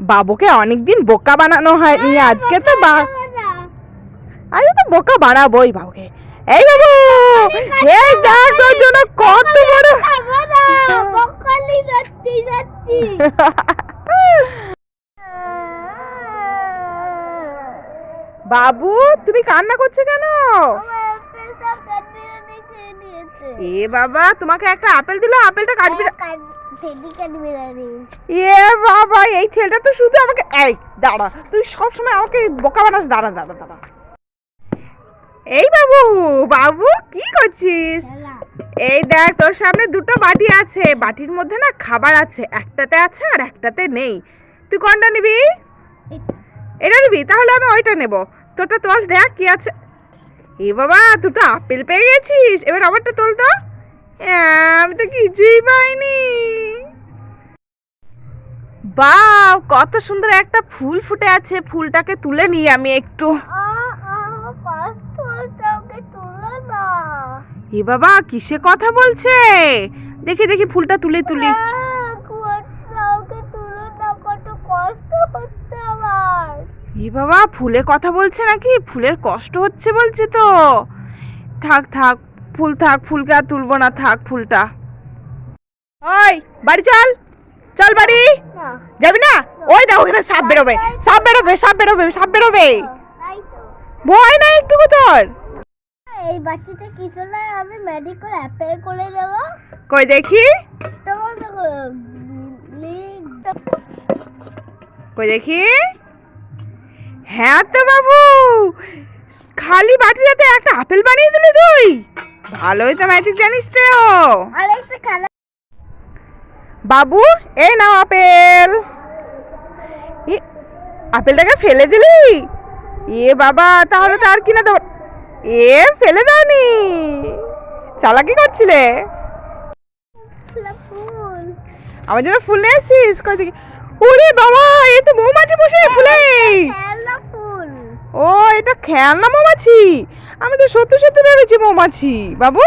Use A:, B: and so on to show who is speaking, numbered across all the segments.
A: বাবুকে অনেকদিন বোকা বানানো হয়নি আজকে তো বা আজকে তো বোকা বানাবোই বাবুকে। এই বাবু এই দেখ তোর জন্য কত বড় বাবু তুমি কান্না করছ কেন? এ বাবা তোমাকে একটা আপেল দিল আপেলটা কাটবি
B: কাটবিরানি
A: এ বাবা এই ছেলেটা তো শুধু আমাকে এই দাঁড়া তুই সব সময় আমাকে বোকা বানাস। দাঁড়া দাঁড়া দাঁড়া। এই বাবু বাবু কি করছিস? এই দেখ তোর সামনে দুটো বাটি আছে। বাটির মধ্যে না খাবার আছে। একটাতে আছে আর একটাতে নেই। তুই কোনটা নিবি? এটা নিবি? তাহলে আমি ওইটা নেব। তোরটা তোল দেখ কি আছে। এ বাবা তুই তো আপেল পেয়ে গেছিস? এবার আমারটা তোল তো। আমি তো কিছুই পাইনি। বাহ কত সুন্দর একটা ফুল ফুটে আছে। ফুলটাকে তুলে নিই আমি একটু। এ বাবা, কিসে কথা বলছে? দেখি দেখি, ফুলটা তুলে, তুলি।
B: তুলো কষ্ট হচ্ছে আমার।
A: এ বাবা ফুলে কথা বলছে নাকি? ফুলের কষ্ট হচ্ছে বলছে তো। থাক থাক ফুল থাক ফুলকে আর তুলবো না থাক ফুলটা। ওই বাড়ি চল। চল বাড়ি। যাবি না? ওই দেখো ওখানে সাপ বেরোবে। সাপ বেরোবে সাপ বেরোবে সাপ বেরোবে। ভয় নাই একটু তোর?
B: এই বাচ্চাটা কিছু না আমি মেডিকেল অ্যাপ্লাই করে দেব।
A: কই দেখি? কই দেখি? হ্যাঁ তো বাবু। খালি বাটিটাতে একটা আপেল বানিয়ে দিলি তুই? ভালোই তো ম্যাজিক জানিস তো। বাবু, এ নাও আপেল। আপেলটাকে ফেলে দিলি? এ বাবা, তাহলে তো আর কিনা দেবো এ ফেলে দাওনি। চালাকি করছিলে? আমার জন্য ফুল নিয়ে এসছিস? কই দেখি ওরে বাবা, এ তো মৌমাছি বসে ফুল ও এটা খেলনা মৌমাছি? আমি তো সত্যি সত্যি ভেবেছি মৌমাছি। বাবু?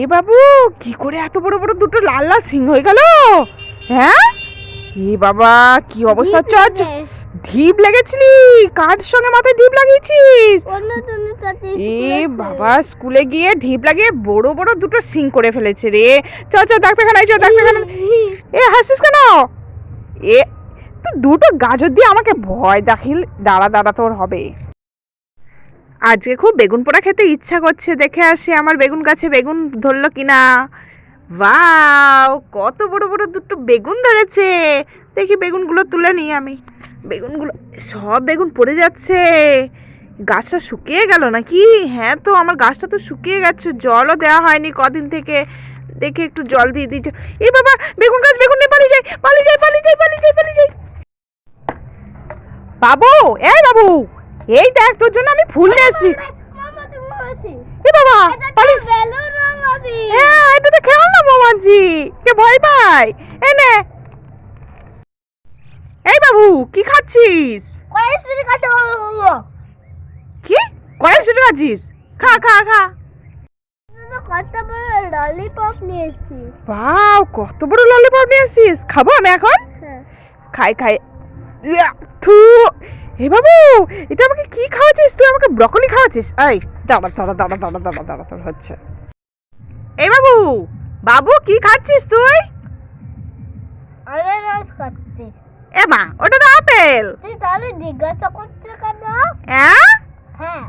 A: এ বাবু কি করে এত বড় বড় দুটো লাল লাল সিং হয়ে গেল? হ্যাঁ? এ বাবা কি অবস্থা চল। ঢিপ লেগেছিলি? কার সঙ্গে মাথায় ঢিপ লাগিয়েছিস? এ বাবা স্কুলে গিয়ে ঢিপ লাগিয়ে বড় বড় দুটো সিং করে ফেলেছে রে। চ চ ডাক্তারখানায় চ ডাক্তারখানায়। এ হাসিস কেন? এ তো দুটো গাজর দিয়ে আমাকে ভয় দেখিল, দাঁড়া দাঁড়া তোর হবে। আজকে খুব বেগুন পোড়া খেতে ইচ্ছা করছে, দেখে আসি আমার বেগুন গাছে বেগুন ধরলো কিনা। বাও কত বড় বড় দুটো বেগুন ধরেছে। দেখি বেগুনগুলো তুলে নিই আমি। বেগুনগুলো, সব বেগুন পড়ে যাচ্ছে। গাছটা শুকিয়ে গেল নাকি? হ্যাঁ তো, আমার গাছটা তো শুকিয়ে গেছে, জলও দেওয়া হয়নি কদিন থেকে। দেখে একটু জল দিয়ে দিতে এ বাবা, বেগুন গাছ, বেগুন নিয়ে পালিয়ে যাই পালিয়ে যাই পালিয়ে যাই পালিয়ে যাই পালিয়ে যাই। বাবু এই বাবু এই দেখ তোর জন্য আমি ফুল নিয়ে এসেছি এ বাবা
B: মামাছি
A: হ্যাঁ এটা তো খেয়াল না মোমাজি কে ভয় পায়। এই নে। এই বাবু কি খাচ্ছিস?
B: কয়েক
A: কি? কয়েকশো টাকা খাচ্ছিস? খা খা খা।
B: কত বড় ললিপপ নিয়ে এসেছি
A: বাও কত বড় ললিপপ নিয়ে আসছিস। খাব আমি এখন?
B: হ্যাঁ।
A: খাই খাই। ইয়া, থু হে বাবু এটা আমাকে কি খাওয়াচ্ছিস? তুই আমাকে ব্রকলি খাওয়াচ্ছিস? এই দাঁড়া দাঁড়া দাঁড়া দাঁড়া দাঁড়া দাঁড়া তোর হচ্ছে। এই বাবু বাবু কি খাচ্ছিস তুই?
B: আনারস খাচ্ছি।
A: এ মা ওটা তো আপেল।
B: তুই তাহলে জিজ্ঞাসা করছে কেন?
A: হ্যাঁ হ্যাঁ।